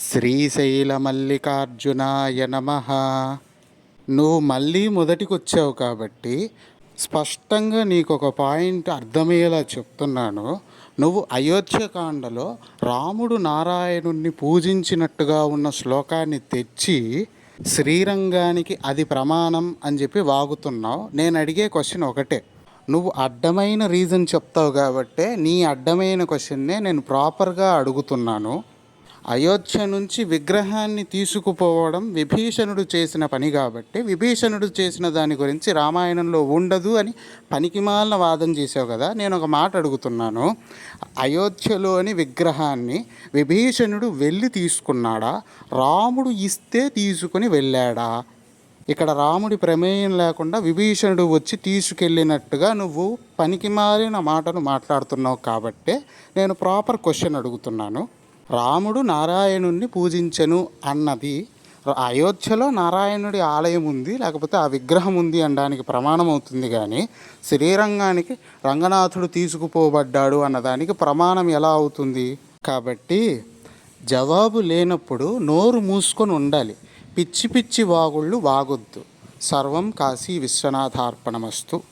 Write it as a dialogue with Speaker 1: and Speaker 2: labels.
Speaker 1: శ్రీశైల మల్లికార్జునాయ నమ. నువ్వు మళ్ళీ మొదటికి వచ్చావు కాబట్టి స్పష్టంగా నీకు ఒక పాయింట్ అర్థమయ్యేలా చెప్తున్నాను. నువ్వు అయోధ్యకాండలో రాముడు నారాయణుణ్ణి పూజించినట్టుగా ఉన్న శ్లోకాన్ని తెచ్చి శ్రీరంగానికి అది ప్రమాణం అని చెప్పి వాగుతున్నావు. నేను అడిగే క్వశ్చన్ ఒకటే. నువ్వు అడ్డమైన రీజన్ చెప్తావు కాబట్టే నీ అడ్డమైన క్వశ్చన్నే నేను ప్రాపర్గా అడుగుతున్నాను. అయోధ్య నుంచి విగ్రహాన్ని తీసుకుపోవడం విభీషణుడు చేసిన పని కాబట్టి విభీషణుడు చేసిన దాని గురించి రామాయణంలో ఉండదు అని పనికిమాలిన వాదన చేసావు కదా నేను ఒక మాట అడుగుతున్నాను. అయోధ్యలోని విగ్రహాన్ని విభీషణుడు వెళ్ళి తీసుకున్నాడా? రాముడు ఇస్తే తీసుకుని వెళ్ళాడా? ఇక్కడ రాముడి ప్రమేయం లేకుండా విభీషణుడు వచ్చి తీసుకెళ్ళినట్టుగా నువ్వు పనికిమాలిన మాటను మాట్లాడుతున్నావు కాబట్టే నేను ప్రాపర్ క్వశ్చన్ అడుగుతున్నాను. రాముడు నారాయణుణ్ణి పూజించెను అన్నది. అయోధ్యలో నారాయణుడి ఆలయం ఉంది లేకపోతే ఆ విగ్రహం ఉంది అనడానికి ప్రమాణం అవుతుంది కానీ శ్రీరంగానికి రంగనాథుడు తీసుకుపోబడ్డాడు అన్నదానికి ప్రమాణం ఎలా అవుతుంది? కాబట్టి జవాబు లేనప్పుడు నోరు మూసుకొని ఉండాలి. పిచ్చి పిచ్చి వాగుళ్ళు వాగొద్దు. సర్వం కాశీ విశ్వనాథార్పణమస్తు.